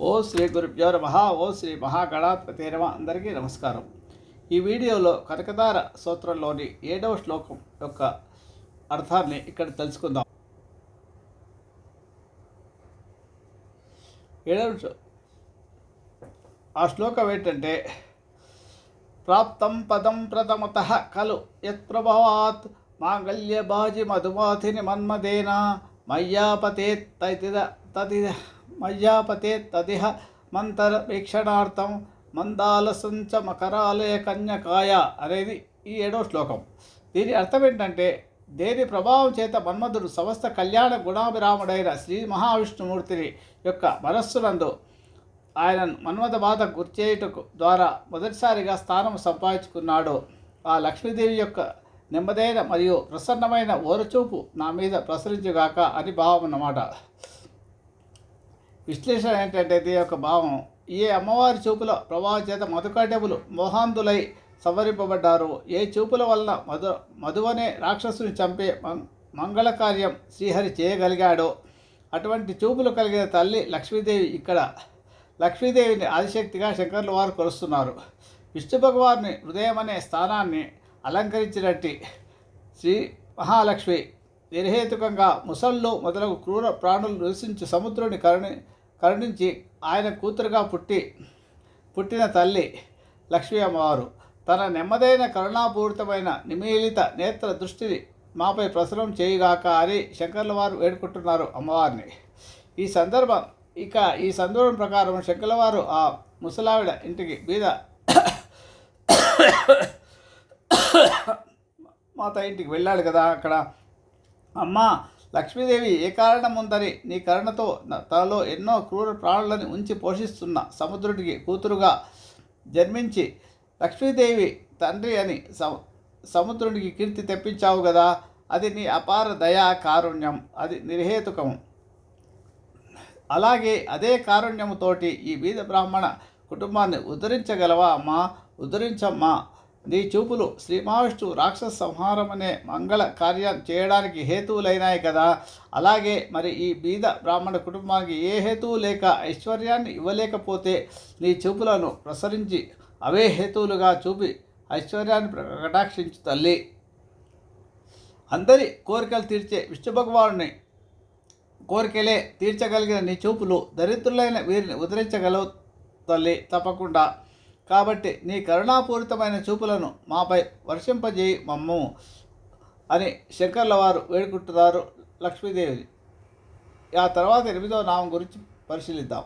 ఓ శ్రీ గురుభ్యో నమ ఓ శ్రీ మహాగణాధిపతి నమ. అందరికీ నమస్కారం. ఈ వీడియోలో కనకదార సూత్రంలోని ఏడవ శ్లోకం యొక్క అర్థాన్ని ఇక్కడ తెలుసుకుందాం. ఏడవ ఆ శ్లోకం ఏంటంటే ప్రాప్తం పదం ప్రథమత ఖలు యత్ప్రభవాత్ మాంగళ్యబాజి మధుమాధిని మన్మదేన మయ్యాపతే తదిద తదిద మయ్యాపతే తదిహ మంతర వీక్షణార్థం మందాలసంచ మకరాలయ కన్యకాయ అనేది ఈ ఏడో శ్లోకం. దీని అర్థం ఏంటంటే దేని ప్రభావం చేత మన్మధుడు సమస్త కళ్యాణ గుణాభిరాముడైన శ్రీ మహావిష్ణుమూర్తిని యొక్క మనస్సునందు ఆయన మన్మథ బాధ గుర్చేయుటకు ద్వారా మొదటిసారిగా స్థానం సంపాదించుకున్నాడు ఆ లక్ష్మీదేవి యొక్క నెమ్మదైన మరియు ప్రసన్నమైన ఓరచూపు నా మీద ప్రసరించుగాక అని భావం అన్నమాట విశ్లేషణ ఏంటంటే దీని యొక్క భావం. ఏ అమ్మవారి చూపుల ప్రభావం చేత మధుకడ్యములు మోహాంధులై సవరింపబడ్డారు. ఏ చూపుల వలన మధు మధువనే రాక్షసుని చంపే మం- మంగళ కార్యం శ్రీహరి చేయగలిగాడో. అటువంటి చూపులు కలిగిన తల్లి లక్ష్మీదేవి ఇక్కడ లక్ష్మీదేవిని ఆదిశక్తిగా శంకర్ల వారు కొలుస్తున్నారు. విష్ణు భగవాన్ని హృదయం అనే స్థానాన్ని అలంకరించినట్టి శ్రీ మహాలక్ష్మి నిర్హేతుకంగా ముసళ్ళు మొదలగు క్రూర ప్రాణులు నివసించి సముద్రుని కరుణి కరుణించి ఆయన కూతురుగా పుట్టి పుట్టిన తల్లి లక్ష్మీ అమ్మవారు తన నెమ్మదైన కరుణాపూరితమైన నిమీలిత నేత్ర దృష్టిని మాపై ప్రసరం చేయుగాక అని శంకర్ల వారు వేడుకుంటున్నారు అమ్మవారిని. ఈ సందర్భం ఇక ఈ సందర్భం ప్రకారం శంకర్ల వారు ఆ ముసలావిడ ఇంటికి మీద మాత ఇంటికి వెళ్ళాడు కదా అక్కడ. అమ్మా లక్ష్మీదేవి ఏ కారణం నీ కరుణతో తనలో ఎన్నో క్రూర ప్రాణులను ఉంచి పోషిస్తున్న సముద్రుడికి కూతురుగా జన్మించి లక్ష్మీదేవి తండ్రి అని సముద్రునికి సముద్రుడికి కీర్తి తెప్పించావు కదా అది నీ అపార దయా కారుణ్యం అది నిర్హేతుకం. అలాగే అదే కారుణ్యముతోటి ఈ బీద బ్రాహ్మణ కుటుంబాన్ని ఉద్ధరించగలవా అమ్మా? ఉద్ధరించమ్మా. నీ చూపులు శ్రీమావిష్ణు రాక్షస సంహారం అనే మంగళ కార్యం చేయడానికి హేతువులైనాయి కదా. అలాగే మరి ఈ బీద బ్రాహ్మణ కుటుంబానికి ఏ హేతువు లేక ఐశ్వర్యాన్ని ఇవ్వలేకపోతే నీ చూపులను ప్రసరించి అవే హేతువులుగా చూపి ఐశ్వర్యాన్ని ప్రకటాక్షించు తల్లి. అందరి కోరికలు తీర్చే విష్ణు భగవానుని కోరికలే తీర్చగలిగిన నీ చూపులు దరిద్రులైన వీరిని ఉద్ధరించగలవు తల్లి తప్పకుండా. కాబట్టి నీ కరుణాపూరితమైన చూపులను మాపై వర్షింపజేయి మమ్ము అని శంకర్ల వారు వేడుకుంటున్నారు లక్ష్మీదేవి. ఆ తర్వాత ఎనిమిదవ నామం గురించి పరిశీలిద్దాం.